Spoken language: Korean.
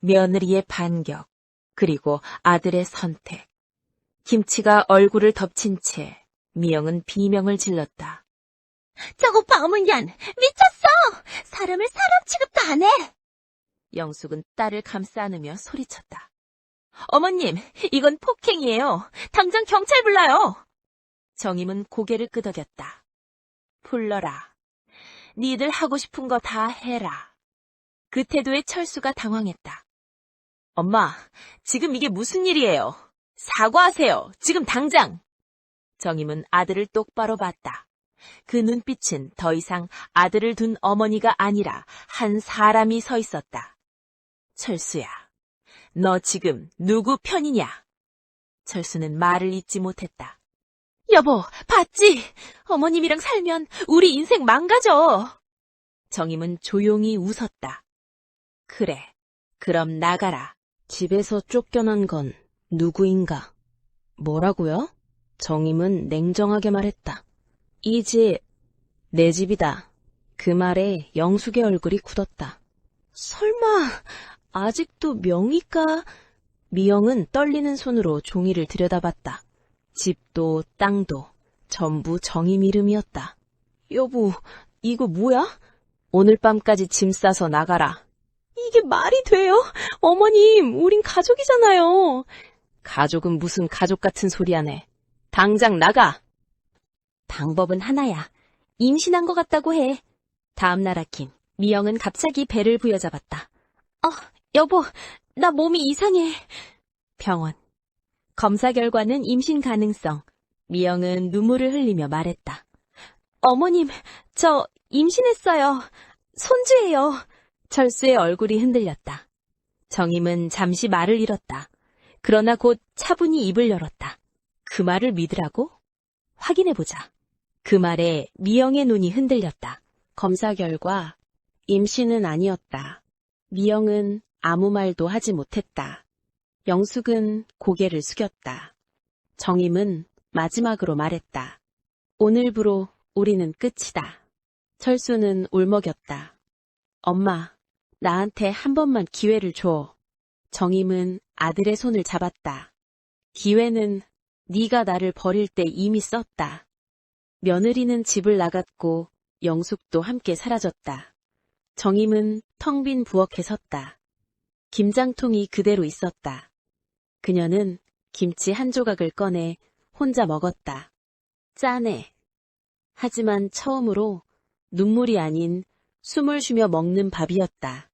며느리의 반격, 그리고 아들의 선택. 김치가 얼굴을 덮친 채 미영은 비명을 질렀다. 저거 바문얀 미쳤어! 사람을 사람 취급도 안 해! 영숙은 딸을 감싸 안으며 소리쳤다. 어머님, 이건 폭행이에요. 당장 경찰 불러요. 정임은 고개를 끄덕였다. 불러라. 니들 하고 싶은 거 다 해라. 그 태도에 철수가 당황했다. 엄마, 지금 이게 무슨 일이에요? 사과하세요. 지금 당장. 정임은 아들을 똑바로 봤다. 그 눈빛은 더 이상 아들을 둔 어머니가 아니라 한 사람이 서 있었다. 철수야, 너 지금 누구 편이냐? 철수는 말을 잇지 못했다. 여보, 봤지? 어머님이랑 살면 우리 인생 망가져. 정임은 조용히 웃었다. 그래, 그럼 나가라. 집에서 쫓겨난 건 누구인가? 뭐라고요? 정임은 냉정하게 말했다. 이 집, 내 집이다. 그 말에 영숙의 얼굴이 굳었다. 설마, 아직도 명의가? 미영은 떨리는 손으로 종이를 들여다봤다. 집도 땅도 전부 정임 이름이었다. 여보, 이거 뭐야? 오늘 밤까지 짐 싸서 나가라. 이게 말이 돼요? 어머님, 우린 가족이잖아요. 가족은 무슨 가족 같은 소리 하네. 당장 나가! 방법은 하나야. 임신한 것 같다고 해. 다음 날 아침, 미영은 갑자기 배를 부여잡았다. 어, 여보, 나 몸이 이상해. 병원. 검사 결과는 임신 가능성. 미영은 눈물을 흘리며 말했다. 어머님, 저 임신했어요. 손주예요. 철수의 얼굴이 흔들렸다. 정임은 잠시 말을 잃었다. 그러나 곧 차분히 입을 열었다. 그 말을 믿으라고? 확인해보자. 그 말에 미영의 눈이 흔들렸다. 검사 결과 임신은 아니었다. 미영은 아무 말도 하지 못했다. 영숙은 고개를 숙였다. 정임은 마지막으로 말했다. 오늘부로 우리는 끝이다. 철수는 울먹였다. 엄마, 나한테 한 번만 기회를 줘. 정임은 아들의 손을 잡았다. 기회는 네가 나를 버릴 때 이미 썼다. 며느리는 집을 나갔고 영숙도 함께 사라졌다. 정임은 텅 빈 부엌에 섰다. 김장통이 그대로 있었다. 그녀는 김치 한 조각을 꺼내 혼자 먹었다. 짠해. 하지만 처음으로 눈물이 아닌 숨을 쉬며 먹는 밥이었다.